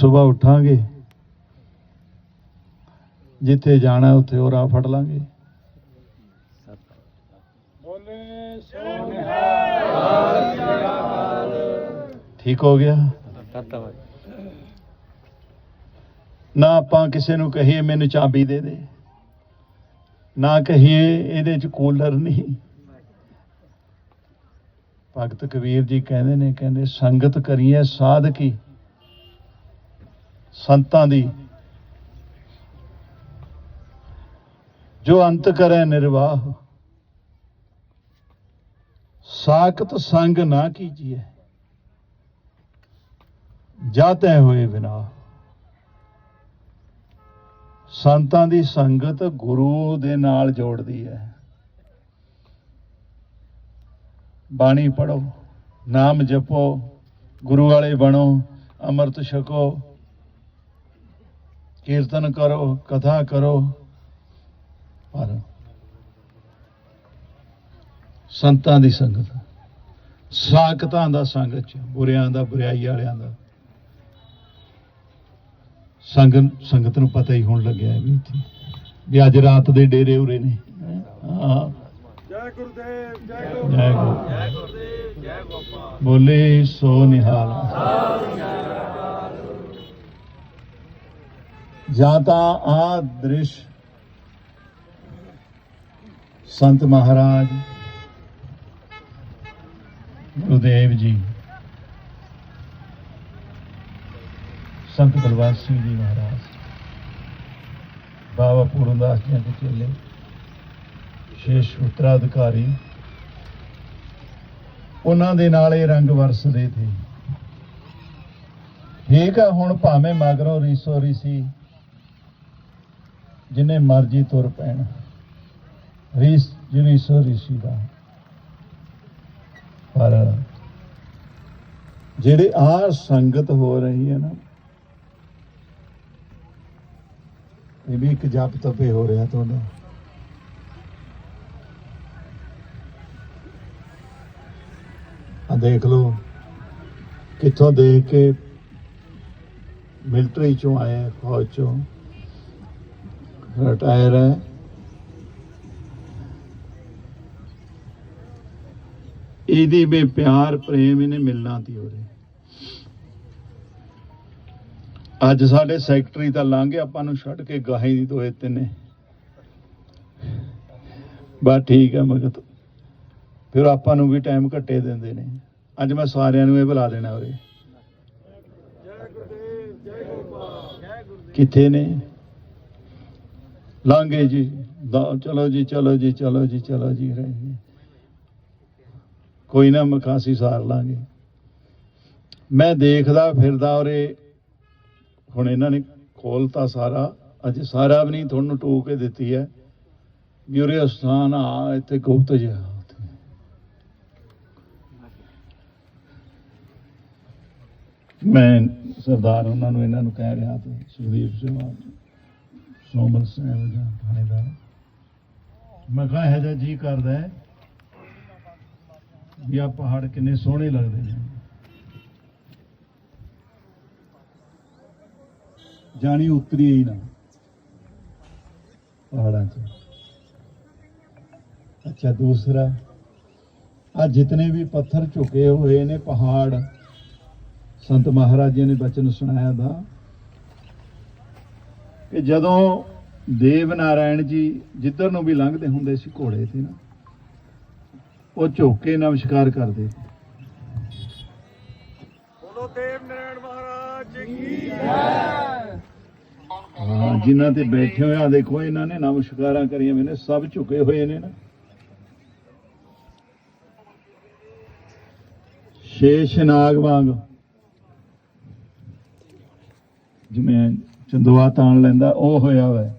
ਸਵੇਰ ਉਠਾਂਗੇ। ਜਿੱਥੇ ਜਾਣਾ ਉੱਥੇ ਉਹ ਰਾਹ ਫੜ ਲਾਂਗੇ। ਬੋਲੇ ਠੀਕ ਹੋ ਗਿਆ? ਨਾ ਆਪਾਂ ਕਿਸੇ ਨੂੰ ਕਹੀਏ, ਮੈਨੂੰ ਚਾਬੀ ਦੇ ਦੇ। ਨਾ ਕਹੀਏ, ਇਹਦੇ ਚ ਕੂਲਰ ਨਹੀਂ। ਭਗਤ ਕਬੀਰ ਜੀ ਕਹਿੰਦੇ ਨੇ, ਕਹਿੰਦੇ, ਸੰਗਤ ਕਰੀਏ ਸਾਧ ਕੀ? ਸੰਤਾਂ ਦੀ। ਜੋ ਅੰਤ ਕਰੇ ਨਿਰਵਾਹ, ਸਾਖਤ ਸੰਗ ਨਾ ਕੀਜੀਏ ਜਾਤੇ ਹੋਏ ਬਿਨਾ ਸੰਤਾਂ ਦੀ ਸੰਗਤ ਗੁਰੂ ਦੇ ਨਾਲ ਜੋੜਦੀ ਹੈ ਬਾਣੀ ਪੜੋ ਨਾਮ ਜਪੋ, ਗੁਰੂ ਵਾਲੇ ਬਣੋ, ਅੰਮ੍ਰਿਤ ਛਕੋ। ਕੀਰਤਨ ਕਰੋ ਕਥਾ ਕਰੋ। ਪਰ ਸੰਤਾਂ ਦੀ ਸੰਗਤ ਸਾਖਤਾਂ ਦਾ ਸੰਗਤ ਚ ਬੁਰਿਆਂ ਦਾ ਬੁਰਾਈ ਵਾਲਿਆਂ ਦਾ। ਸੰਗਤ ਸੰਗਤ ਨੂੰ ਪਤਾ ਹੀ ਹੋਣ ਲੱਗਿਆ ਵੀ ਇੱਥੇ। ਵੀ ਅੱਜ ਰਾਤ ਦੇ ਡੇਰੇ ਉਰੇ ਨੇ। ਜੈ ਗੁਰਦੇਵ ਜੈ ਜੈ ਗੁਰੂ ਜੈ ਗੁਰਦੇਵ। ਜੈ ਗੋਪਾਲ ਬੋਲੇ ਸੋ ਨਿਹਾਲ। ਜਾਂ ਤਾਂ ਆ ਦ੍ਰਿਸ਼ ਸੰਤ ਮਹਾਰਾਜ ਗੁਰੂਦੇਵ ਜੀ, ਸੰਤ ਬਲਵੰਤ ਸਿੰਘ ਜੀ ਮਹਾਰਾਜ, ਬਾਬਾ ਪੂਰਨਦਾਸ ਜੀ ਦੇ ਚੇਲੇ ਸ਼ੇਸ਼ ਉਤਰਾਧਿਕਾਰੀ, ਉਹਨਾਂ ਦੇ ਨਾਲ ਇਹ ਰੰਗ ਵਰਸਦੇ ਸੀ ਠੀਕ ਆ, ਹੁਣ ਭਾਵੇਂ ਮਗਰੋਂ ਰੀਸੋ ਰੀਸੀ ਜਿੰਨੇ ਮਰਜ਼ੀ ਤੁਰ ਪੈਣ। ਰੀਸ ਜਿਹੜੀ ਸੋ ਰੀਸੀ ਦਾ। ਪਰ ਜਿਹੜੇ ਆ ਸੰਗਤ ਹੋ ਰਹੀ ਹੈ ਨਾ, ਇਹ ਵੀ ਇੱਕ ਜਪ ਤਪੇ ਹੋ ਰਿਹਾ ਤੁਹਾਡਾ। ਆ ਦੇਖ ਲਓ, ਕਿੱਥੋਂ ਦੇਖ ਕੇ ਮਿਲਟਰੀ ਚੋਂ ਆਏ ਫੌਜ ਚੋਂ। ਰਿਟਾਇਰ ਹੈ। ਇਹਦੀ ਵੀ ਪਿਆਰ, ਪ੍ਰੇਮ ਇਹਨੇ ਮਿਲਣਾ ਤੀ ਉਹਦੇ। ਅੱਜ ਸਾਡੇ ਸੈਕਟਰੀ ਤਾਂ ਲੰਘ ਗਿਆ, ਆਪਾਂ ਨੂੰ ਛੱਡ ਕੇ ਗਾਹੀ ਦੀ ਦੋਏ ਤਿੰਨੇ। ਬਸ ਠੀਕ ਹੈ ਮਗਤ ਫਿਰ ਆਪਾਂ ਨੂੰ ਵੀ ਟਾਈਮ ਘੱਟੇ ਦਿੰਦੇ ਨੇ। ਅੱਜ ਮੈਂ ਸਾਰਿਆਂ ਨੂੰ ਇਹ ਬੁਲਾ ਦੇਣਾ ਉਰੇ। ਕਿੱਥੇ ਨੇ? ਲਾਂਗੇ ਜੀ ਚਲੋ ਜੀ ਚਲੋ ਜੀ ਚਲੋ ਜੀ ਚਲੋ ਜੀ, ਰਹੇ ਕੋਈ ਨਾ ਮਕਾਸੀ ਸਾਰ ਲਾਂਗੇ। ਮੈਂ ਦੇਖਦਾ ਫਿਰਦਾ ਉਰੇ। ਹੁਣ ਇਹਨਾਂ ਨੇ ਖੋਲਤਾ ਸਾਰਾ। ਅੱਜ ਸਾਰਾ ਵੀ ਨਹੀਂ, ਤੁਹਾਨੂੰ ਟੂਕ ਕੇ ਦਿੱਤੀ ਹੈ। ਵੀ ਉਰੇ ਅਸਥਾਨ ਆ, ਇੱਥੇ ਗੁਪਤ ਜਿਹਾ ਮੈਂ ਸਰਦਾਰ, ਉਹਨਾਂ ਨੂੰ ਇਹਨਾਂ ਨੂੰ ਕਹਿ ਰਿਹਾ ਤੇ ਸੁਖਦੀਪ ਸਿੰਘ। ਸੋਮਲ ਸਿੰਘ ਦਾ। ਥਾਣੇਦਾਰ ਮੈਂ ਕਿਹਾ ਇਹ ਜਿਹਾ ਜੀ ਕਰਦਾ ਵੀ ਆ ਪਹਾੜ ਕਿੰਨੇ ਸੋਹਣੇ ਲੱਗਦੇ ਨੇ। ਜਾਣੀ ਉਤਰੀ ਹੀ ਨਾ ਪਹਾੜਾਂ 'ਚ। ਅੱਛਾ, ਦੂਸਰਾ ਆ ਜਿਤਨੇ ਵੀ ਪੱਥਰ ਝੁਕੇ ਹੋਏ ਨੇ ਪਹਾੜ, ਸੰਤ ਮਹਾਰਾਜ ਜੀ ਨੇ ਬਚਨ ਸੁਣਾਇਆ ਦਾ ਕਿ ਜਦੋਂ ਦੇਵ ਨਾਰਾਇਣ ਜੀ ਜਿੱਧਰ ਨੂੰ ਵੀ ਲੰਘਦੇ ਹੁੰਦੇ ਸੀ ਘੋੜੇ ਤੇ ਨਾ ਉਹ ਝੁੱਕ ਕੇ ਨਮਸਕਾਰ ਕਰਦੇ ਬੋਲੋ ਦੇਵ ਨਾਰਾਇਣ ਮਹਾਰਾਜ ਕੀ ਹਾਂ ਜਿਨ੍ਹਾਂ ਤੇ ਬੈਠੇ ਹੋਏ ਆ ਦੇਖੋ ਇਹਨਾਂ ਨੇ ਨਮਸਕਾਰਾਂ ਕਰੀਆਂ ਮੈਨੇ ਸਭ ਝੁਕੇ ਹੋਏ ਨੇ ਨਾ। ਸ਼ੇਸ਼ ਨਾਗ ਵਾਂਗ ਜਿਵੇਂ ਚੰਦੂਆ ਤਾਣ ਲੈਂਦਾ, ਉਹ ਹੋਇਆ ਵਾ।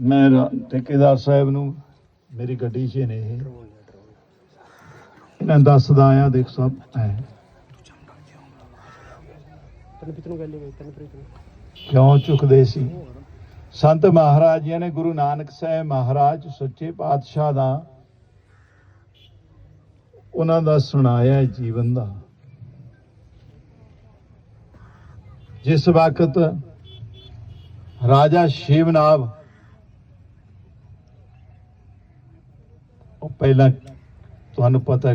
ਮੈਂ ਠੇਕੇਦਾਰ ਸਾਹਿਬ ਨੂੰ, ਮੇਰੀ ਗੱਡੀ 'ਚ ਨੇ ਇਹ। ਇਹਨਾਂ ਦੱਸਦਾ ਆਇਆ, ਦੇਖ ਸਭ, ਐ। ਕਿਉਂ ਝੁਕਦੇ ਸੀ? ਸੰਤ ਮਹਾਰਾਜ ਜੀ ਨੇ ਗੁਰੂ ਨਾਨਕ ਸਾਹਿਬ ਮਹਾਰਾਜ, ਸੱਚੇ ਪਾਤਸ਼ਾਹ ਦਾ, ਉਹਨਾਂ ਦਾ ਸੁਣਾਇਆ ਜੀਵਨ ਦਾ। ਜਿਸ ਵਕਤ ਰਾਜਾ ਸ਼ਿਵਨਾਵ ਉਹ ਪਹਿਲਾਂ ਤੁਹਾਨੂੰ ਪਤਾ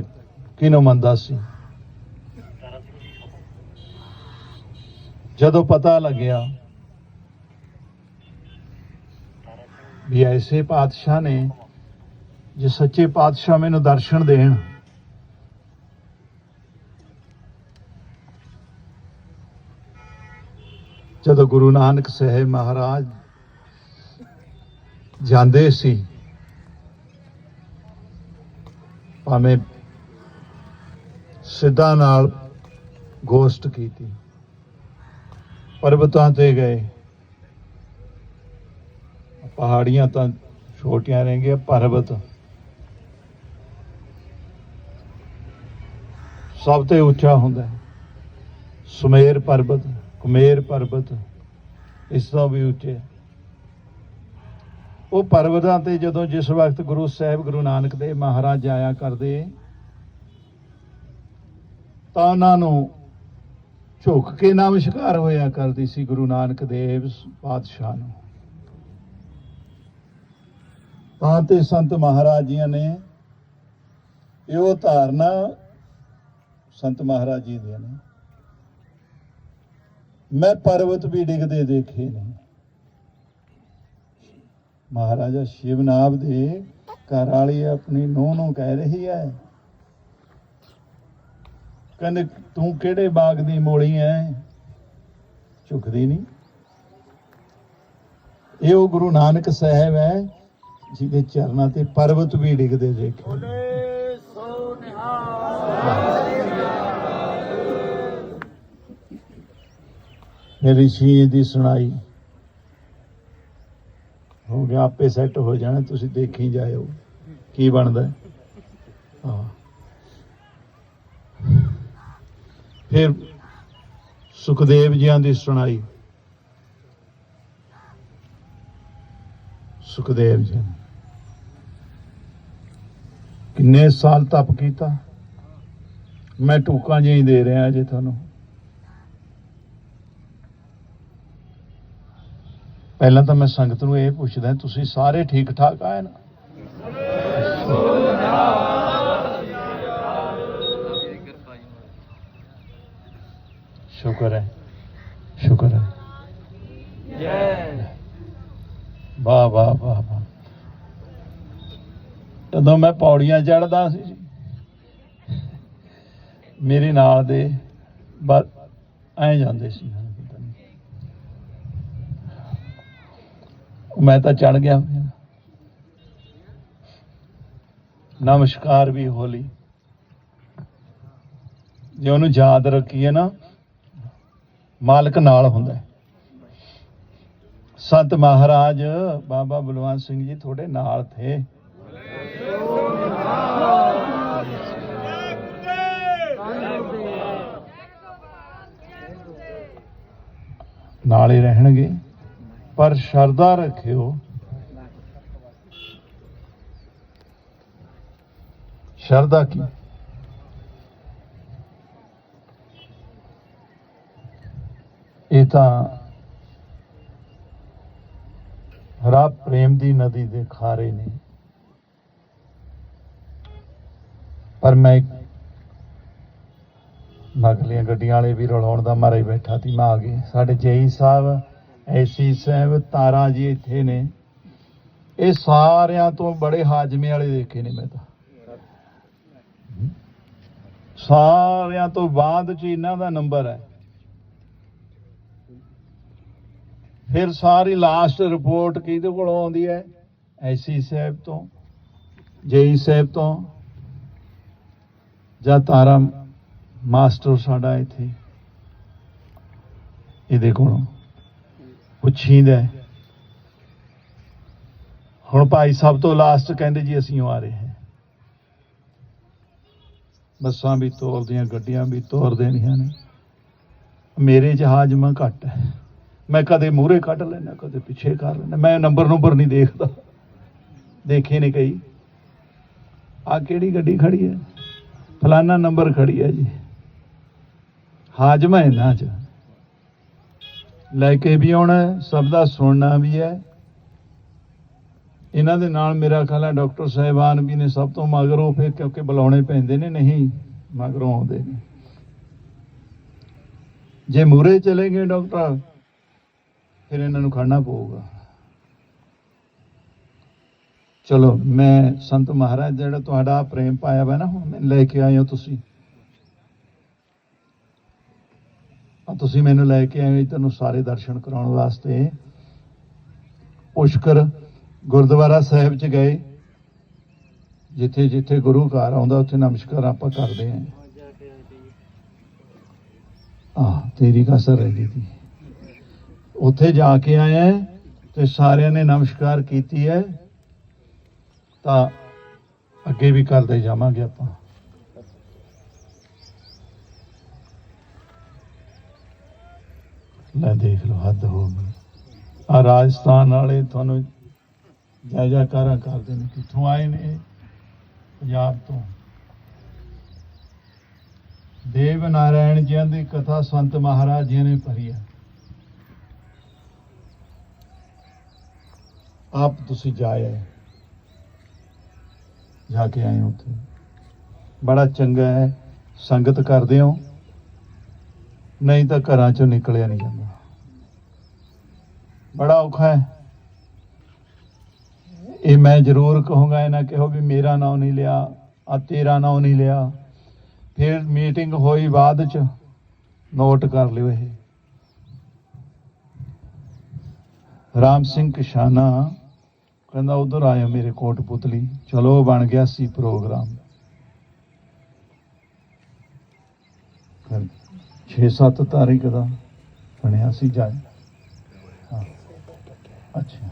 ਕਿਹਨੂੰ ਮੰਨਦਾ ਸੀ? ਜਦੋਂ ਪਤਾ ਲੱਗਿਆ ਵੀ ਐਸੇ ਪਾਤਸ਼ਾਹ ਨੇ, ਜੇ ਸੱਚੇ ਪਾਤਸ਼ਾਹ ਮੈਨੂੰ ਦਰਸ਼ਨ ਦੇਣ ਜਦੋਂ ਗੁਰੂ ਨਾਨਕ ਸਾਹਿਬ ਮਹਾਰਾਜ ਜਾਂਦੇ ਸੀ, ਭਾਵੇਂ ਸਿੱਧਾ ਨਾਲ ਗੋਸ਼ਟ ਕੀਤੀ, ਪਰਬਤਾਂ ਤੇ ਗਏ। ਪਹਾੜੀਆਂ ਤਾਂ ਛੋਟੀਆਂ ਰਹਿ ਪਰਬਤ। ਸਭ ਤੋਂ ਉੱਚਾ ਹੁੰਦਾ ਹੈ, ਸੁਮੇਰ ਪਰਬਤ। ਕੁਮੇਰ ਪਰਬਤ, ਇਸ ਤੋਂ ਵੀ ਉੱਚੇ। ਉਹ ਪਰਬਤਾਂ ਤੇ ਜਦੋਂ ਜਿਸ ਵਕਤ ਗੁਰੂ ਸਾਹਿਬ, ਗੁਰੂ ਨਾਨਕ ਦੇਵ ਮਹਾਰਾਜ ਜਾਇਆ ਕਰਦੇ, ਤਾਂ ਉਹਨਾਂ ਨੂੰ ਝੁਕ ਕੇ ਨਮਸਕਾਰ ਹੋਇਆ ਕਰਦੀ ਸੀ ਗੁਰੂ ਨਾਨਕ ਦੇਵ ਪਾਤਸ਼ਾਹ ਨੂੰ। ਤਾਂ ਤੇ ਸੰਤ ਮਹਾਰਾਜ ਜੀਆਂ ਨੇ ਇਹੋ ਧਾਰਨਾ ਸੰਤ ਮਹਾਰਾਜ ਜੀ ਦੀਆਂ ਨੇ। ਮੈਂ ਪਰਵਤ ਵੀ ਡਿੱਗਦੇ ਦੇਖੇ ਨੇ ਮਹਾਰਾਜਾ ਸ਼ਿਵਨਾਬ ਦੇ ਘਰ ਵਾਲੀ ਆਪਣੀ ਨੂੰਹ ਨੂੰ ਕਹਿ ਰਹੀ ਹੈ ਕਹਿੰਦੇ ਤੂੰ ਕਿਹੜੇ ਬਾਗ ਦੀ ਮੋਲੀ ਐ? ਝੁਕਦੀ ਨਹੀਂ। ਇਹ ਉਹ ਗੁਰੂ ਨਾਨਕ ਸਾਹਿਬ ਹੈ ਜਿਹਦੇ ਚਰਨਾਂ ਤੇ ਪਰਬਤ ਵੀ ਡਿੱਗਦੇ ਦੇਖੇ। ਬੋਲੇ ਸੋ ਨਿਹਾਲ। ਰਿਸ਼ੀ ਦੀ ਸੁਣਾਈ। ਹੋ ਗਿਆ, ਆਪੇ ਸੈੱਟ ਹੋ ਜਾਣਾ, ਤੁਸੀਂ ਦੇਖੀ ਜਾਇਓ, ਕੀ ਬਣਦਾ ਹਾਂ। ਫਿਰ ਸੁਖਦੇਵ ਜੀਆਂ ਦੀ ਸੁਣਾਈ। ਸੁਖਦੇਵ ਜੀ ਕਿੰਨੇ ਸਾਲ ਤਪ ਕੀਤਾ? ਮੈਂ ਟੂਕਾਂ ਜਿਹਾ ਹੀ ਦੇ ਰਿਹਾ ਜੇ ਤੁਹਾਨੂੰ। ਪਹਿਲਾਂ ਤਾਂ ਮੈਂ ਸੰਗਤ ਨੂੰ ਇਹ ਪੁੱਛਦਾ, ਤੁਸੀਂ ਸਾਰੇ ਠੀਕ ਠਾਕ ਆਏ ਨਾ? ਸ਼ੁਕਰ ਹੈ ਸ਼ੁਕਰ ਹੈ। ਜੈ ਵਾਹ ਵਾਹ ਵਾਹ ਵਾਹ। ਜਦੋਂ ਮੈਂ ਪੌੜੀਆਂ ਚੜਦਾ ਸੀ ਮੇਰੇ ਨਾਲ ਦੇ ਬਸ ਐ ਜਾਂਦੇ ਸੀ ਪਤਾ ਨਹੀਂ। ਮੈਂ ਤਾਂ ਚੜ ਗਿਆ। ਨਮਸਕਾਰ ਵੀ ਹੋਲੀ। ਜੇ ਉਹਨੂੰ ਯਾਦ ਰੱਖੀਏ ਨਾ, ਮਾਲਕ ਨਾਲ ਹੁੰਦਾ। ਸੰਤ ਮਹਾਰਾਜ ਬਾਬਾ ਬਲਵੰਤ ਸਿੰਘ ਜੀ ਤੁਹਾਡੇ ਨਾਲ ਥੇ। ਨਾਲ ਹੀ ਰਹਿਣਗੇ। ਪਰ ਸ਼ਰਧਾ ਰੱਖਿਓ। ਸ਼ਰਧਾ ਕੀ? ਇਹ ਤਾਂ ਰੱਬ ਪ੍ਰੇਮ ਦੀ ਨਦੀ ਦੇ ਖਾਰੇ ਨੇ। ਪਰ ਮੈਂ ਮਗਲੀਆਂ ਗੱਡੀਆਂ ਵਾਲੇ ਵੀ ਰਲਾਉਣ ਦਾ ਮਾਰਾ ਬੈਠਾ ਸੀ, ਮੈਂ ਆ ਗਏ ਸਾਡੇ ਜੇਈ ਸਾਹਿਬ ਐਸੀ ਸਾਹਿਬ ਤਾਰਾ ਜੀ ਇੱਥੇ ਨੇ। ਇਹ ਸਾਰਿਆਂ ਤੋਂ ਬੜੇ ਹਾਜਮੇ ਵਾਲੇ ਦੇਖੇ ਨੇ ਮੈਂ ਤਾਂ। ਸਾਰਿਆਂ ਤੋਂ ਬਾਅਦ ਚ ਇਹਨਾਂ ਦਾ ਨੰਬਰ ਹੈ। ਫਿਰ ਸਾਰੀ ਲਾਸਟ ਰਿਪੋਰਟ ਕਿਹਦੇ ਕੋਲੋਂ ਆਉਂਦੀ ਹੈ? ਐਸੀ ਸਾਹਿਬ ਤੋਂ ਜੇਈ ਸਾਹਿਬ ਤੋਂ ਜਾਂ ਤਾਰਾ ਮਾਸਟਰ ਸਾਡਾ ਇੱਥੇ, ਇਹਦੇ ਕੋਲੋਂ। ਪੁੱਛੀਦਾ ਹੈ। ਹੁਣ ਭਾਈ ਸਾਹਿਬ ਤੋਂ ਲਾਸਟ ਕਹਿੰਦੇ ਜੀ, ਅਸੀਂ ਆ ਰਹੇ ਹਾਂ। ਬੱਸਾਂ ਵੀ ਤੋਰਦੀਆਂ, ਗੱਡੀਆਂ ਵੀ ਤੋਰ ਦੇਣੀਆਂ ਨੇ। ਮੇਰੇ ਜਹਾਜ਼ ਮੈਂ ਘੱਟ ਹੈ। ਮੈਂ ਕਦੇ ਮੂਹਰੇ ਕੱਢ ਲੈਣਾ ਕਦੇ ਪਿੱਛੇ ਕਰ ਲੈਣਾ ਮੈਂ ਨੰਬਰ ਨੰਬਰ ਨਹੀਂ ਦੇਖਦਾ। ਦੇਖੇ ਨੇ ਕਈ। ਆ ਕਿਹੜੀ ਗੱਡੀ ਖੜੀ ਹੈ? ਫਲਾਨਾ ਨੰਬਰ ਖੜੀ ਹੈ ਜੀ। ਹਾਜਮਾ ਹੈ ਨਾ ਚ ਲੈ ਕੇ ਵੀ ਆਉਣਾ ਸਭ ਦਾ ਸੁਣਨਾ ਵੀ ਹੈ। ਇਹਨਾਂ ਦੇ ਨਾਲ ਮੇਰਾ ਖਿਆਲ ਹੈ, ਡਾਕਟਰ ਸਾਹਿਬਾਨ ਵੀ ਨੇ ਸਭ ਤੋਂ ਮਗਰੋਂ ਫਿਰ ਕਿਉਂਕਿ ਬੁਲਾਉਣੇ ਪੈਂਦੇ ਨੇ, ਨਹੀਂ ਮਗਰੋਂ ਆਉਂਦੇ ਨੇ। ਜੇ ਮੂਰੇ ਚਲੇ ਗਏ ਡਾਕਟਰ, ਫਿਰ ਇਹਨਾਂ ਨੂੰ ਖੜਨਾ ਪਊਗਾ। ਚਲੋ, ਮੈਂ ਸੰਤ ਮਹਾਰਾਜ ਜਿਹੜਾ ਤੁਹਾਡਾ ਪ੍ਰੇਮ ਪਾਇਆ ਵਾ ਨਾ, ਹੁਣ ਲੈ ਕੇ ਆਏ ਹੋ ਤੁਸੀਂ ਆ ਤੁਸੀਂ ਮੈਨੂੰ ਲੈ ਕੇ ਆਏ ਹੋ ਤੁਹਾਨੂੰ ਸਾਰੇ ਦਰਸ਼ਨ ਕਰਾਉਣ ਵਾਸਤੇ। ਪੁਸ਼ਕਰ ਗੁਰਦੁਆਰਾ ਸਾਹਿਬ ਚ ਗਏ। ਜਿੱਥੇ ਜਿੱਥੇ ਗੁਰੂ ਘਰ ਆਉਂਦਾ, ਉੱਥੇ ਨਮਸਕਾਰ ਆਪਾਂ ਕਰਦੇ ਆਂ ਆ ਤੇਰੀ ਕਸਰ ਰਹਿੰਦੀ ਗਈ ਉੱਥੇ ਜਾ ਕੇ ਆਇਆ ਤੇ ਸਾਰਿਆਂ ਨੇ ਨਮਸਕਾਰ ਕੀਤੀ ਹੈ। ਤਾਂ ਅੱਗੇ ਵੀ ਕਰਦੇ ਜਾਵਾਂਗੇ ਆਪਾਂ। ਲੈ ਦੇਖ ਲਓ, ਹੱਦ ਹੋ ਗਈ। ਆ ਰਾਜਸਥਾਨ ਵਾਲੇ ਤੁਹਾਨੂੰ ਜੈ ਜੈਕਾਰਾਂ ਕਰਦੇ ਨੇ, ਕਿੱਥੋਂ ਆਏ ਨੇ ਪੰਜਾਬ ਤੋਂ। ਦੇਵ ਨਾਰਾਇਣ ਜੀ ਦੀ ਕਥਾ ਸੰਤ ਮਹਾਰਾਜ ਜੀ ਨੇ ਭਰੀ ਹੈ। ਆਪ ਤੁਸੀਂ ਜਾਏ, ਜਾ ਕੇ ਆਏ ਹੋ ਉੱਥੇ। ਬੜਾ ਚੰਗਾ ਹੈ, ਸੰਗਤ ਕਰਦੇ ਹੋ। ਨਹੀਂ ਤਾਂ ਘਰਾਂ ਚੋਂ ਨਿਕਲਿਆ ਨਹੀਂ ਜਾਂਦਾ। ਬੜਾ ਔਖਾ ਹੈ। ਇਹ ਮੈਂ ਜ਼ਰੂਰ ਕਹੂੰਗਾ ਇਹਨਾਂ ਕਿਹੋ ਵੀ ਮੇਰਾ ਨਾਮ ਨਹੀਂ ਲਿਆ, ਆ ਤੇਰਾ ਨਾਮ ਨਹੀਂ ਲਿਆ। ਫਿਰ ਮੀਟਿੰਗ ਹੋਈ ਬਾਅਦ ਚ, ਨੋਟ ਕਰ ਲਿਓ ਇਹ। ਰਾਮ ਸਿੰਘ ਕਿਸ਼ਾਨਾ ਕਹਿੰਦਾ, ਉਧਰ ਆਇਆ ਮੇਰੇ ਕੋਟ ਪੁਤਲੀ ਚਲੋ, ਬਣ ਗਿਆ ਸੀ ਪ੍ਰੋਗਰਾਮ। ਫਿਰ 6-7 ਤਾਰੀਖ ਦਾ ਬਣਿਆ ਸੀ ਜਾਇ ਅੱਛਾ।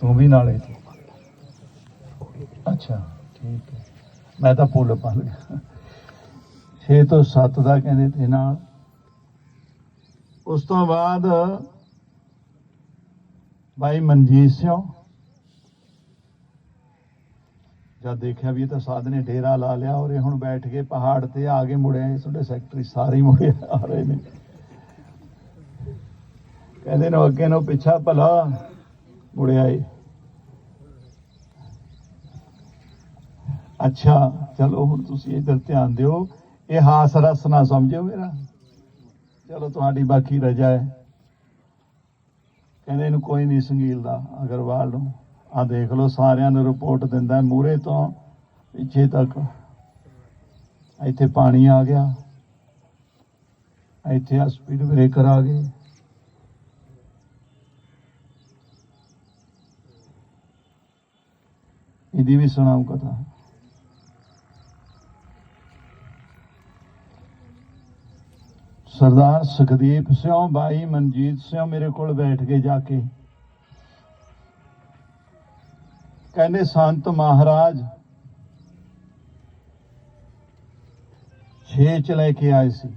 ਤੂੰ ਵੀ ਨਾਲੇ ਅੱਛਾ, ਠੀਕ ਹੈ। ਮੈਂ ਤਾਂ ਪੁੱਲ ਪਾ ਗਿਆ 6 ਤੋਂ 7 ਦਾ ਕਹਿੰਦੇ ਤੇ ਨਾਲ। ਉਸ ਤੋਂ ਬਾਅਦ ਭਾਈ ਮਨਜੀਤ ਸਿੰਘ ਜਦ ਦੇਖਿਆ ਵੀ ਇਹ ਤਾਂ ਸਾਧ ਨੇ ਡੇਰਾ ਲਾ ਲਿਆ ਔਰ ਇਹ ਹੁਣ ਬੈਠ ਕੇ ਪਹਾੜ ਤੇ ਆ ਕੇ ਮੁੜਿਆ ਤੁਹਾਡੇ ਸੈਕਟਰੀ ਸਾਰੇ ਮੁੜੇ ਆ ਰਹੇ ਨੇ। ਕਹਿੰਦੇ ਨੇ ਅੱਗੇ ਨੂੰ ਪਿੱਛਾ ਭਲਾ, ਮੁੜਿਆ ਏ। ਅੱਛਾ, ਚਲੋ ਹੁਣ ਤੁਸੀਂ ਇਧਰ ਧਿਆਨ ਦਿਓ। ਇਹ ਹਾਸ ਰਸ ਨਾ ਸਮਝਿਓ ਮੇਰਾ। ਚਲੋ ਤੁਹਾਡੀ ਬਾਕੀ ਰਜਾ ਹੈ ਕਹਿੰਦੇ ਇਹਨੂੰ ਕੋਈ ਨਹੀਂ ਸੰਗੀਲਦਾ, ਅਗਰਵਾਲ ਨੂੰ। ਆ ਦੇਖ ਲਓ, ਸਾਰਿਆਂ ਨੂੰ ਰਿਪੋਰਟ ਦਿੰਦਾ ਮੂਰੇ ਤੋਂ ਪਿੱਛੇ ਤੱਕ। ਇੱਥੇ ਪਾਣੀ ਆ ਗਿਆ। ਇੱਥੇ ਆ ਸਪੀਡ ਬ੍ਰੇਕਰ ਆ ਗਏ ਇਹਦੀ ਵੀ ਸੁਣਾਉ ਕਥਾ। ਸਰਦਾਰ ਸੁਖਦੀਪ ਸਿੰਘ, ਭਾਈ ਮਨਜੀਤ ਸਿੰਘ ਮੇਰੇ ਕੋਲ ਬੈਠ ਕੇ ਜਾ ਕੇ ਕਹਿੰਦੇ, ਸੰਤ ਮਹਾਰਾਜ ਛੇ ਚ ਲੈ ਕੇ ਆਏ ਸੀ।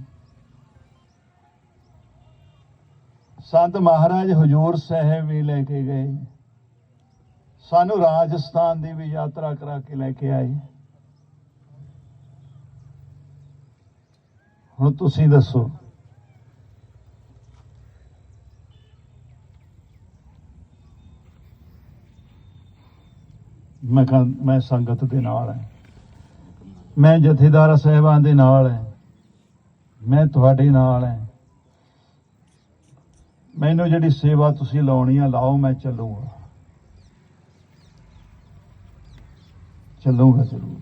ਸੰਤ ਮਹਾਰਾਜ ਹਜੂਰ ਸਾਹਿਬ ਵੀ ਲੈ ਕੇ ਗਏ। ਸਾਨੂੰ ਰਾਜਸਥਾਨ ਦੀ ਵੀ ਯਾਤਰਾ ਕਰਾ ਕੇ ਲੈ ਕੇ ਆਏ। ਹੁਣ ਤੁਸੀਂ ਦੱਸੋ ਮੈਂ ਕਿਹਾ, ਮੈਂ ਸੰਗਤ ਦੇ ਨਾਲ ਹੈ। ਮੈਂ ਜਥੇਦਾਰ ਸਾਹਿਬਾਨ ਦੇ ਨਾਲ ਹੈ। ਮੈਂ ਤੁਹਾਡੇ ਨਾਲ ਹੈ। ਮੈਨੂੰ ਜਿਹੜੀ ਸੇਵਾ ਤੁਸੀਂ ਲਾਉਣੀ ਆ, ਲਾਓ, ਮੈਂ ਚੱਲੂਗਾ। ਚੱਲੂਗਾ ਜ਼ਰੂਰ।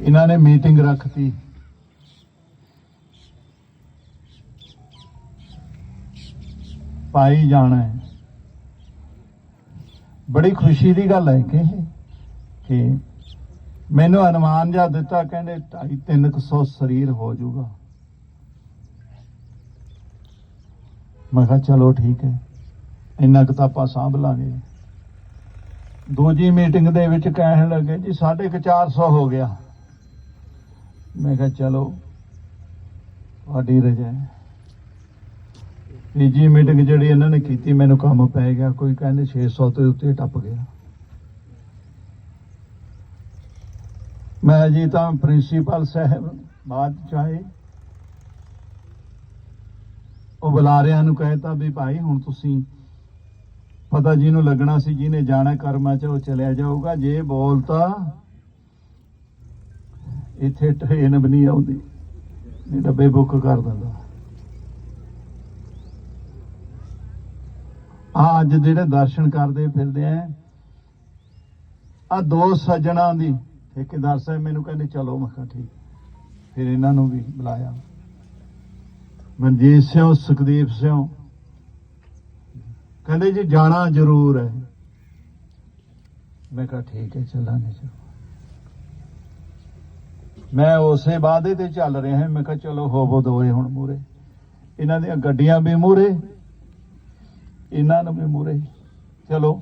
ਇਹਨਾਂ ਨੇ ਮੀਟਿੰਗ ਰੱਖਤੀ। ਪਾਈ ਜਾਣਾ ਹੈ। ਬੜੀ ਖੁਸ਼ੀ ਦੀ ਗੱਲ ਹੈ ਕਿ ਕਿ ਮੈਨੂੰ ਅਨੁਮਾਨ ਜਾਂ ਦਿੱਤਾ, ਕਹਿੰਦੇ 2.5 300 ਸਰੀਰ ਹੋ ਜਾਊਗਾ। ਮੈਂ ਕਿਹਾ, ਚਲੋ ਠੀਕ ਹੈ। ਇੰਨਾ ਕੁ ਤਾਂ ਆਪਾਂ ਸਾਂਭ ਲਾਂਗੇ। ਦੂਜੀ ਮੀਟਿੰਗ ਦੇ ਵਿੱਚ ਕਹਿਣ ਲੱਗੇ, ਜੀ, ਸਾਢੇ ਕੁ 400 ਹੋ ਗਿਆ। ਮੈਂ ਕਿਹਾ, ਚਲੋ, ਤੁਹਾਡੀ ਰਜਾ ਤੀਜੀ ਮੀਟਿੰਗ ਜਿਹੜੀ ਇਹਨਾਂ ਨੇ ਕੀਤੀ, ਮੈਨੂੰ ਕੰਮ ਪੈ ਗਿਆ। ਕੋਈ ਕਹਿੰਦੇ 600 ਤੋਂ ਉੱਤੇ ਟੱਪ ਗਿਆ। ਮੈਂ ਜੀ ਤਾਂ ਪ੍ਰਿੰਸੀਪਲ ਸਾਹਿਬ ਬਾਅਦ ਚ ਆਏ ਉਹ ਬੁਲਾਰਿਆਂ ਨੂੰ ਕਹਿਤਾ ਵੀ ਭਾਈ, ਹੁਣ ਤੁਸੀਂ ਪਤਾ ਜਿਹਨੂੰ ਲੱਗਣਾ ਸੀ ਜਿਹਨੇ ਜਾਣਾ ਕਰਮਾ 'ਚ, ਉਹ ਚਲਿਆ ਜਾਊਗਾ। ਜੇ ਬੋਲਤਾ, ਇੱਥੇ ਟ੍ਰੇਨ ਵੀ ਨਹੀਂ ਆਉਂਦੀ ਡੱਬੇ ਬੁੱਕ ਕਰ ਦਿੰਦਾ। ਆ ਅੱਜ ਜਿਹੜੇ ਦਰਸ਼ਨ ਕਰਦੇ ਫਿਰਦੇ ਆ ਆ ਦੋ ਸੱਜਣਾ ਦੀ, ਠੇਕੇਦਾਰ ਸਾਹਿਬ ਮੈਨੂੰ ਕਹਿੰਦੇ, ਚਲੋ ਮੈਂ ਕਿਹਾ ਠੀਕ। ਫਿਰ ਇਹਨਾਂ ਨੂੰ ਵੀ ਬੁਲਾਇਆ। ਮਨਜੀਤ ਸਿੰਘ, ਸੁਖਦੀਪ ਸਿੰਘ ਕਹਿੰਦੇ ਜੀ, ਜਾਣਾ ਜ਼ਰੂਰ ਹੈ। ਮੈਂ ਕਿਹਾ, ਠੀਕ ਹੈ, ਚੱਲਾਂਗੇ, ਚਲੋ। ਮੈਂ ਉਸੇ ਵਾਅਦੇ ਤੇ ਚੱਲ ਰਿਹਾ ਹਾਂ। ਮੈਂ ਕਿਹਾ, ਚਲੋ, ਹੋਵੋ ਦੋਏ ਹੁਣ ਮੂਰੇ ਇਹਨਾਂ ਦੀਆਂ ਗੱਡੀਆਂ ਵੀ ਮੂਰੇ ਇਹਨਾਂ ਨੂੰ ਵੀ ਮੂਰੇ ਚਲੋ।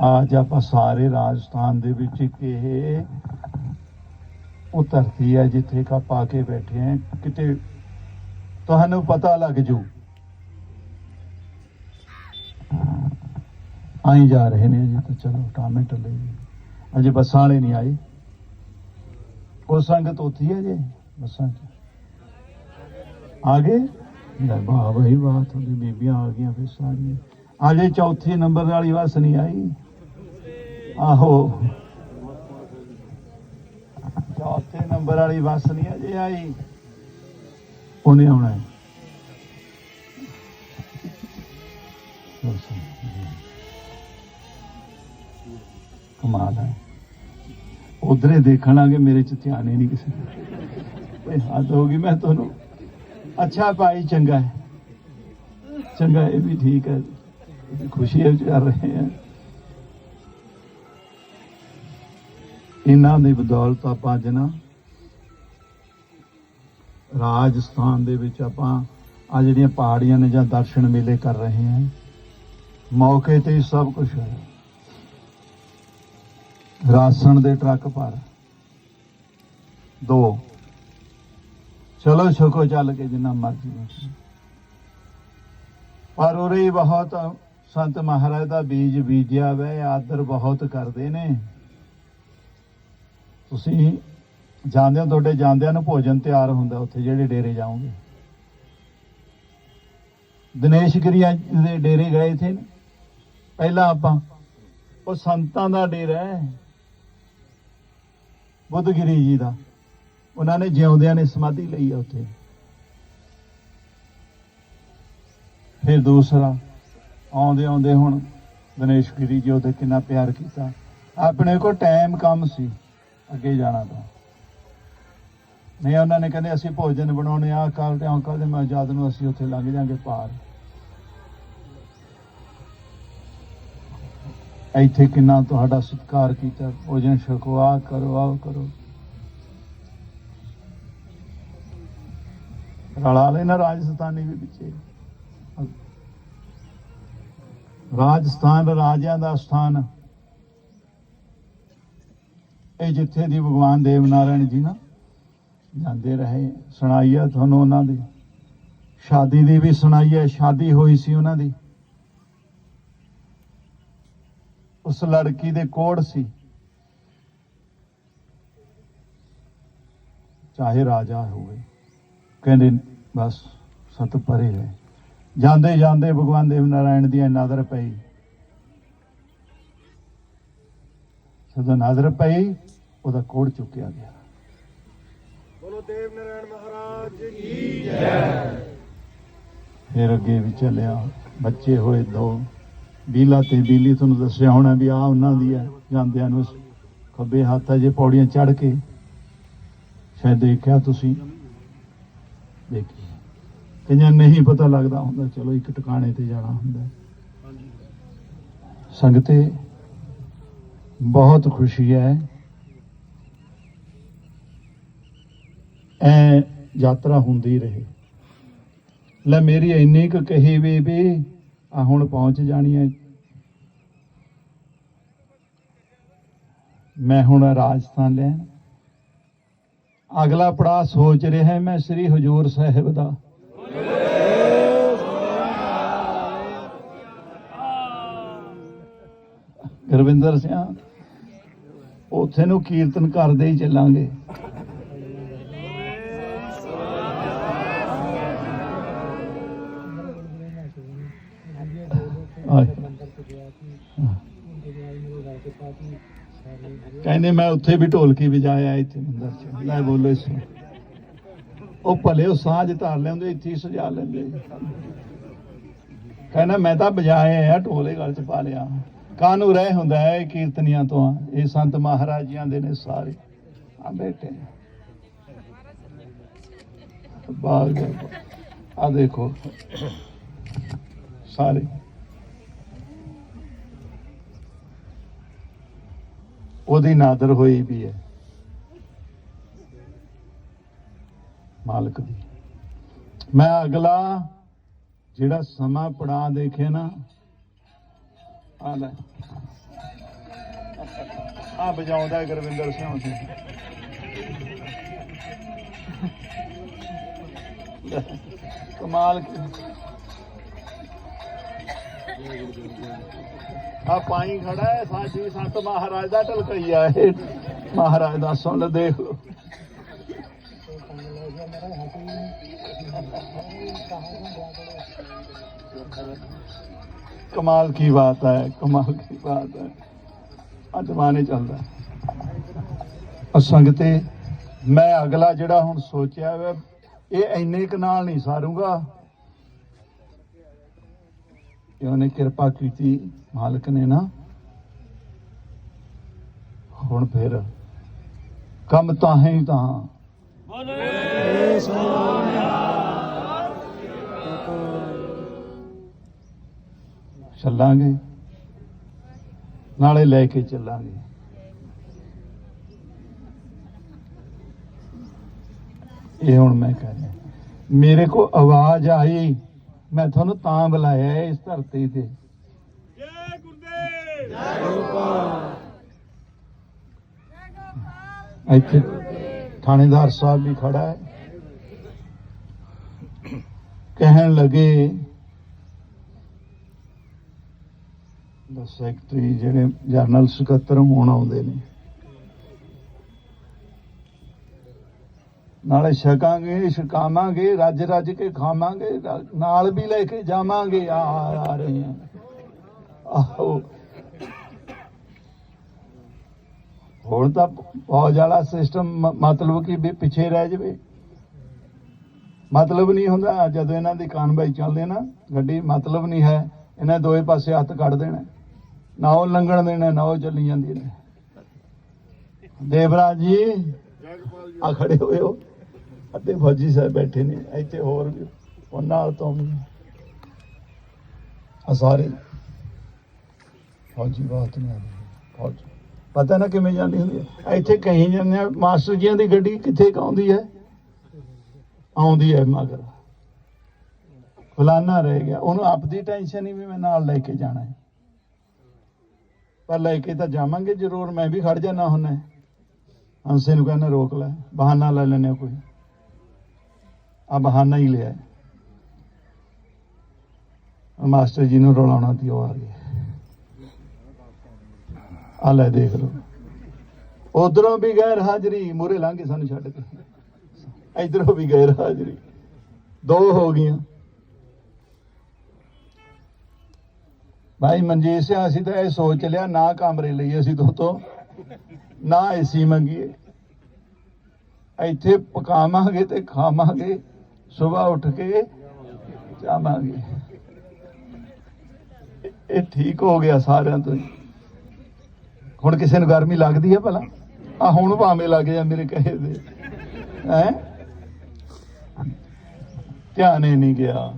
ਅੱਜ ਆਪਾਂ ਸਾਰੇ ਰਾਜਸਥਾਨ ਦੇ ਵਿੱਚ ਇੱਕ ਇਹ ਉਹ ਧਰਤੀ ਹੈ ਜਿੱਥੇ ਕਾ ਪਾ ਕੇ ਬੈਠੇ ਆ ਕਿਤੇ ਤੁਹਾਨੂੰ ਪਤਾ ਲੱਗ ਜੂ। ਆਈ ਜਾ ਰਹੇ ਨੇ ਜੀ ਤਾਂ। ਚਲੋ ਟਾਮੇ ਟੱਲੇ। ਜੀ ਅਜੇ ਬੱਸਾਂ ਵਾਲੇ ਨਹੀਂ ਆਏ। ਉਹ ਸੰਗਤ ਉੱਥੀ ਹੈ ਜੇ ਬੱਸਾਂ 'ਚ ਆ ਗਏ? ਲੈ ਵਾਹ ਬਈ ਵਾਹ, ਤੁਹਾਡੀ ਬੀਬੀਆਂ ਆ ਗਈਆਂ ਫਿਰ ਸਾਰੀਆਂ। ਅਜੇ ਚੌਥੀ ਨੰਬਰ ਵਾਲੀ ਬੱਸ ਨਹੀਂ ਆਈ? ਆਹੋ। ਚੌਥੇ ਨੰਬਰ ਵਾਲੀ ਬੱਸ ਨਹੀਂ ਅਜੇ ਆਈ। ਉਹਨੇ ਆਉਣਾ ਹੈ। ਕਮਾਲ ਹੈ। ਉਧਰੇ ਦੇਖਣ ਮੇਰੇ ਚ ਧਿਆਨ ਹੀ ਨਹੀਂ ਕਿਸੇ ਦਾ। ਓਏ ਹੱਦ ਹੋ ਗਈ, ਮੈਂ ਤੁਹਾਨੂੰ। ਅੱਛਾ ਭਾਈ, ਚੰਗਾ ਹੈ। ਚੰਗਾ, ਇਹ ਵੀ ਠੀਕ ਹੈ। ਖੁਸ਼ੀ ਹੈ ਕਰ ਰਹੇ ਹਾਂ। ਇਹਨਾਂ ਦੀ ਬਦੌਲਤ ਆਪਾਂ ਅੱਜ ਰਾਜਸਥਾਨ ਦੇ ਵਿੱਚ ਆਪਾਂ ਆ ਜਿਹੜੀਆਂ ਪਹਾੜੀਆਂ ਨੇ ਜਾਂ ਦਰਸ਼ਨ ਮੇਲੇ ਕਰ ਰਹੇ ਹਾਂ। ਮੌਕੇ ਤੇ ਸਭ ਕੁਝ ਹੋਇਆ। ਰਾਸ਼ਨ ਦੇ ਟਰੱਕ ਭਰ। ਦੋ ਚਲੋ ਛਕੋ ਚੱਲ ਕੇ ਜਿੰਨਾ ਮਰਜ਼ੀ ਪਰ ਉਰੇ ਬਹੁਤ ਸੰਤ ਮਹਾਰਾਜ ਦਾ ਬੀਜ ਬੀਜਿਆ ਵੈ, ਆਦਰ ਬਹੁਤ ਕਰਦੇ ਨੇ। ਤੁਸੀਂ ਜਾਂਦੇ ਹੋ ਤੁਹਾਡੇ ਜਾਂਦਿਆਂ ਨੂੰ ਭੋਜਨ ਤਿਆਰ ਹੁੰਦਾ, ਉੱਥੇ ਜਿਹੜੇ ਡੇਰੇ ਜਾਓਗੇ। ਦਿਨੇਸ਼ ਗਿਰੀਆ ਦੇ ਡੇਰੇ ਗਏ ਥੇ ਪਹਿਲਾਂ ਆਪਾਂ, ਉਹ ਸੰਤਾਂ ਦਾ ਡੇਰਾ ਹੈ। ਬੁੱਧਗਿਰੀ ਜੀ ਦਾ। ਉਹਨਾਂ ਨੇ ਜਿਉਂਦਿਆਂ ਨੇ ਸਮਾਧੀ ਲਈ ਆ ਉੱਥੇ। ਫਿਰ ਦੂਸਰਾ ਆਉਂਦੇ ਆਉਂਦੇ ਹੁਣ ਦਿਨੇਸ਼ ਗਿਰੀ ਜੀ ਉਹਦੇ ਕਿੰਨਾ ਪਿਆਰ ਕੀਤਾ। ਆਪਣੇ ਕੋਲ ਟਾਈਮ ਕੰਮ ਸੀ, ਅੱਗੇ ਜਾਣਾ ਤਾਂ। ਨਹੀਂ, ਉਹਨਾਂ ਨੇ ਕਹਿੰਦੇ ਅਸੀਂ ਭੋਜਨ ਬਣਾਉਣੇ ਆ ਕੱਲ ਤੇ ਅੰਕਲ ਦੇ ਮੈਂ ਜਦ ਨੂੰ ਅਸੀਂ ਉੱਥੇ ਲੰਘ ਜਾਾਂਗੇ ਪਾਰ। ਇੱਥੇ ਕਿੰਨਾ ਤੁਹਾਡਾ ਸਤਿਕਾਰ ਕੀਤਾ। ਭੋਜਨ ਛਕੋ ਆ ਕਰੋ। ਰਲਾ ਲੈਣਾ ਰਾਜਸਥਾਨੀ ਵੀ ਪਿੱਛੇ ਰਾਜਸਥਾਨ ਰਾਜਿਆਂ ਦਾ ਸਥਾਨ। ਇਹ ਜਿੱਥੇ ਦੀ ਭਗਵਾਨ ਦੇਵ ਨਾਰਾਇਣ ਜੀ ਨਾ ਜਾਂਦੇ ਰਹੇ ਸੁਣਾਈ ਆ ਤੁਹਾਨੂੰ ਉਹਨਾਂ ਦੀ। ਸ਼ਾਦੀ ਦੀ ਵੀ ਸੁਣਾਈ ਹੈ ਸ਼ਾਦੀ ਹੋਈ ਸੀ ਉਹਨਾਂ ਦੀ। ਉਸ ਲੜਕੀ ਦੇ ਕੋੜ ਸੀ। ਚਾਹੇ ਰਾਜਾ ਹੋਵੇ। ਕਹਿੰਦੇ ਬਸ ਸਤ ਪਰੇ ਹੈ ਜਾਂਦੇ ਜਾਂਦੇ ਭਗਵਾਨ ਦੇਵ ਨਾਰਾਇਣ ਦੀ ਨਜ਼ਰ ਪਈ। ਜਦੋਂ ਨਜ਼ਰ ਪਈ ਉਹਦਾ ਕੋੜ ਚੁੱਕਿਆ ਗਿਆ। ਬੋਲੋ ਦੇਵ ਨਾਰਾਇਣ ਮਹਾਰਾਜ ਕੀ ਜੈ। ਫਿਰ ਅੱਗੇ ਵੀ ਚੱਲਿਆ ਬੱਚੇ ਹੋਏ ਦੋ। ਬੀਲਾ ਤੇ ਬੀਲੀ ਤੁਹਾਨੂੰ ਦੱਸਿਆ ਹੋਣਾ ਵੀ ਆ ਉਹਨਾਂ ਦੀ ਹੈ ਜਾਂਦਿਆਂ ਨੂੰ ਖੱਬੇ ਹੱਥ ਜੇ ਪੌੜੀਆਂ ਚੜ ਕੇ। ਸ਼ਾਇਦ ਦੇਖਿਆ ਤੁਸੀਂ। ਦੇਖੀ ਕਈਆਂ ਨਹੀਂ ਪਤਾ ਲੱਗਦਾ ਹੁੰਦਾ ਚਲੋ ਇੱਕ ਟਿਕਾਣੇ ਤੇ ਜਾਣਾ ਹੁੰਦਾ ਸੰਗਤੇ ਬਹੁਤ ਖੁਸ਼ੀ ਹੈ। ਐ ਯਾਤਰਾ ਹੁੰਦੀ ਰਹੇ। ਲੈ ਮੇਰੀ ਇੰਨੀ ਕੁ ਕਹੀ ਵੀ ਵੀ ਆ ਹੁਣ ਪਹੁੰਚ ਜਾਣੀ ਹੈ। ਮੈਂ ਹੁਣ ਰਾਜਸਥਾਨ ਲੈਣ ਅਗਲਾ ਪੜਾ ਸੋਚ ਰਿਹਾ ਮੈਂ ਸ੍ਰੀ ਹਜੂਰ ਸਾਹਿਬ ਦਾ। ਗੁਰਵਿੰਦਰ ਸਿੰਘ ਉੱਥੇ ਨੂੰ ਕੀਰਤਨ ਕਰਦੇ ਹੀ ਚੱਲਾਂਗੇ। ਕਹਿੰਦੇ ਮੈਂ ਉੱਥੇ ਵੀ ਢੋਲਕੀ ਵਜਾਇਆ ਇੱਥੇ ਮੰਦਰ 'ਚ। ਲੈ ਬੋਲੋ ਇਸ ਉਹ ਭਲੇ ਉਹ ਸਾਜ ਧਾਰ ਲੈਂਦੇ, ਇੱਥੇ ਸਜਾ ਲੈਂਦੇ। ਕਹਿੰਦਾ, ਮੈਂ ਤਾਂ ਬਜਾਏ ਆ, ਢੋਲੇ ਗਲ ਚ ਪਾ ਲਿਆ। ਕਾਨੂੰ ਰਹਿ ਹੁੰਦਾ ਹੈ ਇਹ ਕੀਰਤਨੀਆਂ ਤੋਂ? ਇਹ ਸੰਤ ਮਹਾਰਾਜਿਆਂ ਦੇ ਨੇ ਸਾਰੇ। ਆ ਬੈਠੇ ਬਾਗ ਆ ਦੇਖੋ। ਸਾਰੇ। ਉਹਦੀ ਨਾਦਰ ਹੋਈ ਵੀ ਹੈ। ਮਾਲਕ ਦੀ। ਮੈਂ ਅਗਲਾ ਜਿਹੜਾ ਸਮਾਂ ਪੜਾ ਦੇਖੇ ਨਾ, ਆ ਲੈ। ਆ ਵਜਾਉਂਦਾ ਗੁਰਵਿੰਦਰ ਸਿੰਘ। ਸਿੰਘ ਕਮਾਲ ਆ ਪਾਈ ਖੜਾ ਹੈ ਸਾਜੀ ਸੰਤ ਮਹਾਰਾਜ ਦਾ ਢਲਕਈਆ ਇਹ ਮਹਾਰਾਜ ਦਾ ਸੁਣ ਲੈ ਦੇਖ ਲਓ। कमाल की बात है कमाल की बात है ਆ ਜਮਾਨੇ ਚੱਲਦਾ ਆ ਸੰਗਤੇ ਮੈਂ ਅਗਲਾ ਜਿਹੜਾ ਹੁਣ ਸੋਚਿਆ ਵਾ ਇਹ ਇੰਨੇ ਕੁ ਨਾਲ ਨਹੀਂ ਸਾਰੂਗਾ ਇਹ ਉਹਨੇ ਕਿਰਪਾ ਕੀਤੀ ਮਾਲਕ ਨੇ ਨਾ ਹੁਣ ਫਿਰ ਕੰਮ ਤਾਂ ਹੈ ਹੀ ਤਾਂ ਬੋਲੇ ਚੱਲਾਂਗੇ। ਨਾਲੇ ਲੈ ਕੇ ਚੱਲਾਂਗੇ। ਇਹ ਹੁਣ ਮੈਂ ਕਹਿ ਰਿਹਾ। ਮੇਰੇ ਕੋ ਆਵਾਜ਼ ਆਈ ਮੈਂ ਤੁਹਾਨੂੰ ਤਾਂ ਬੁਲਾਇਆ ਇਸ ਧਰਤੀ ਤੇ। ਜੈ ਗੁਰਦੇਵ! ਜੈ ਗੋਪਾਲ ਇੱਥੇ ਥਾਣੇਦਾਰ ਸਾਹਿਬ ਵੀ ਖੜਾ ਹੈ। ਕਹਿਣ ਲੱਗੇ ਦਾ ਸੈਕਟਰੀ ਜਿਹੜੇ ਜਨਰਲ ਸਕੱਤਰ ਹੋਣ ਆਉਂਦੇ ਨੇ। ਨਾਲੇ ਛਕਾਂਗੇ, ਛਕਾਵਾਂਗੇ, ਰੱਜ ਰੱਜ ਕੇ ਖਾਵਾਂਗੇ, ਨਾਲ ਵੀ ਲੈ ਕੇ ਜਾਵਾਂਗੇ। ਆ ਆ ਰਹੇ ਹਾਂ ਆਹੋ। ਹੁਣ ਤਾਂ ਫੌਜ ਵਾਲਾ ਸਿਸਟਮ ਮਤਲਬ ਕਿ ਵੀ ਪਿੱਛੇ ਰਹਿ ਜਵੇ। ਮਤਲਬ ਨਹੀਂ ਹੁੰਦਾ, ਜਦੋਂ ਇਹਨਾਂ ਦੀ ਕਾਨਵਾਈ ਚੱਲਦੇ ਨਾ, ਗੱਡੀ ਮਤਲਬ ਨਹੀਂ ਹੈ, ਇਹਨਾਂ ਦੋਏ ਪਾਸੇ ਹੱਥ ਕੱਢ ਦੇਣਾ। ਨਾ ਉਹ ਲੰਘਣ ਦੇਣਾ, ਨਾ ਉਹ ਚੱਲੀ ਜਾਂਦੀ ਨੇ ਦੇਵਰਾਜ ਜੀ ਜੈ ਆ ਖੜੇ ਹੋਏ ਹੋ। ਅੱਧੇ ਫੌਜੀ ਸਾਹਿਬ ਬੈਠੇ ਨੇ, ਇੱਥੇ ਹੋਰ ਵੀ ਉਹ ਨਾਲ ਤੋਂ ਵੀ। ਆ ਸਾਰੇ। ਫੌਜੀ ਬਾਤ ਨਹੀਂ ਆਉਂਦੀ ਫੌਜ। ਪਤਾ ਨਾ ਕਿਵੇਂ ਜਾਂਦੀ ਹੁੰਦੀ ਹੈ। ਇੱਥੇ ਕਹੀਂ ਜਾਂਦੇ ਆ, ਮਾਸਟਰ ਜੀਆਂ ਦੀ ਗੱਡੀ ਕਿੱਥੇ ਆਉਂਦੀ ਹੈ? ਆਉਂਦੀ ਹੈ ਮਗਰ। ਫਲਾਨਾ ਰਹਿ ਗਿਆ। ਉਹਨੂੰ ਆਪਦੀ ਟੈਨਸ਼ਨ ਹੀ ਵੀ ਮੈਂ ਨਾਲ ਲੈ ਕੇ ਜਾਣਾ ਹੈ। ਪਰ ਲੈ ਕੇ ਤਾਂ ਜਾਵਾਂਗੇ ਜ਼ਰੂਰ, ਮੈਂ ਵੀ ਖੜ ਜਾਣਾ ਹੁੰਨਾ ਹੰਸੇ ਨੂੰ ਕਹਿੰਦਾ, ਰੋਕ ਲੈ, ਬਹਾਨਾ ਲੈ ਲੈਣੇ ਕੋਈ। ਆ ਬਹਾਨਾ ਹੀ ਲਿਆ ਮਾਸਟਰ ਜੀ ਨੂੰ ਰੋਲਾਉਣਾ ਤੀ ਉਹ ਆ ਗਏ ਆ ਲੈ ਦੇਖ ਲਓ। ਉਧਰੋਂ ਵੀ ਗੈਰ ਹਾਜ਼ਰੀ ਮੂਰੇ ਲੰਘੇ ਸਾਨੂੰ ਛੱਡ ਕੇ। ਇਧਰੋਂ ਵੀ ਗੈਰ ਹਾਜ਼ਰੀ। ਦੋ ਹੋ ਗਈਆਂ। ਭਾਈ ਮਨਜੀਤ ਸਿੰਘ, ਅਸੀਂ ਤਾਂ ਇਹ ਸੋਚ ਲਿਆ, ਨਾ ਕਮਰੇ ਲਈ ਅਸੀਂ ਦੋ ਤੋਂ ਨਾ ਏਸੀ ਮੰਗੀਏ। ਇੱਥੇ ਪਕਾਵਾਂਗੇ ਤੇ ਖਾਵਾਂਗੇ ਸਵੇਰ ਉੱਠ ਕੇ ਜਾਵਾਂਗੇ ਇਹ- ਠੀਕ ਹੋ ਗਿਆ ਸਾਰਿਆਂ ਤੋਂ ਹੁਣ ਕਿਸੇ ਨੂੰ ਗਰਮੀ ਲੱਗਦੀ ਹੈ ਭਲਾ? ਆ ਹੁਣ ਭਾਵੇਂ ਲੱਗ ਜਾ ਮੇਰੇ ਕਹੇ ਦੇ। ਹੈ? ਧਿਆਨ ਹੀ ਨਹੀਂ ਗਿਆ।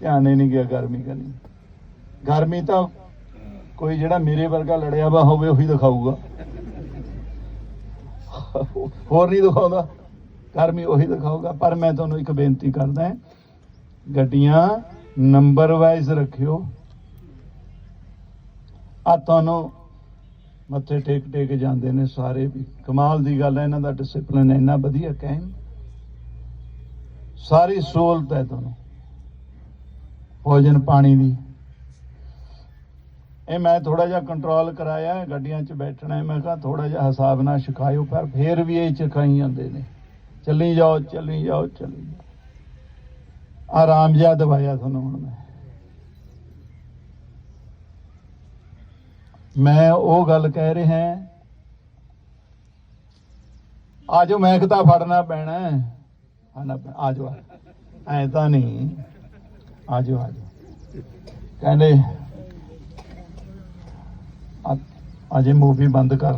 ਧਿਆਨ ਹੀ ਨਹੀਂ ਗਿਆ ਗਰਮੀ ਕਰਨੀ ਗਰਮੀ ਤਾਂ ਕੋਈ ਜਿਹੜਾ ਮੇਰੇ ਵਰਗਾ ਲੜਿਆ ਵਾ ਹੋਵੇ ਉਹੀ ਦਿਖਾਊਗਾ। ਹੋਰ ਨਹੀਂ ਦਿਖਾਉਂਦਾ। ਗਰਮੀ ਉਹੀ ਦਿਖਾਊਗਾ। ਪਰ ਮੈਂ ਤੁਹਾਨੂੰ ਇੱਕ ਬੇਨਤੀ ਕਰਦਾ ਗੱਡੀਆਂ ਨੰਬਰ ਵਾਈਜ਼ ਰੱਖਿਓ। ਆ ਤੁਹਾਨੂੰ ਮੱਥੇ ਟੇਕ ਟੇਕ ਜਾਂਦੇ ਨੇ ਸਾਰੇ ਵੀ। ਕਮਾਲ ਦੀ ਗੱਲ ਹੈ, ਇਹਨਾਂ ਦਾ ਡਿਸਪਲਿਨ ਇੰਨਾ ਵਧੀਆ ਕਹਿਣ ਸਾਰੀ ਸਹੂਲਤ ਹੈ ਤੁਹਾਨੂੰ। ਭੋਜਨ ਪਾਣੀ ਦੀ। ਇਹ ਮੈਂ ਥੋੜਾ ਜਿਹਾ ਕੰਟਰੋਲ ਕਰਾਇਆ, ਗੱਡੀਆਂ 'ਚ ਬੈਠਣਾ ਮੈਂ ਕਿਹਾ ਥੋੜਾ ਜਿਹਾ ਹਿਸਾਬ ਨਾਲ ਸਿਖਾਇਓ, ਪਰ ਫੇਰ ਵੀ ਇਹ ਚਖਾਈ ਜਾਂਦੇ ਨੇ। ਚੱਲੀ ਜਾਓ ਚੱਲੀ ਜਾਓ ਚੱਲੀ ਜਾਓ। ਆਰਾਮ ਜਿਹਾ ਦਵਾਇਆ ਤੁਹਾਨੂੰ ਹੁਣ ਮੈਂ। ਮੈਂ ਉਹ ਗੱਲ ਕਹਿ ਰਿਹਾ ਹਾਂ। ਆਜੋ ਮੈਂ ਕਿਤਾ ਫੜਨਾ ਪੈਣਾ। ਹੈ। ਆਣਾ ਪੈ- ਆਜੋ ਐ ਤਾਂ ਨਹੀਂ। ਆਜੋ ਆਜੋ। ਕਹਿੰਦੇ ਅਜੇ ਮੂਵੀ ਬੰਦ ਕਰ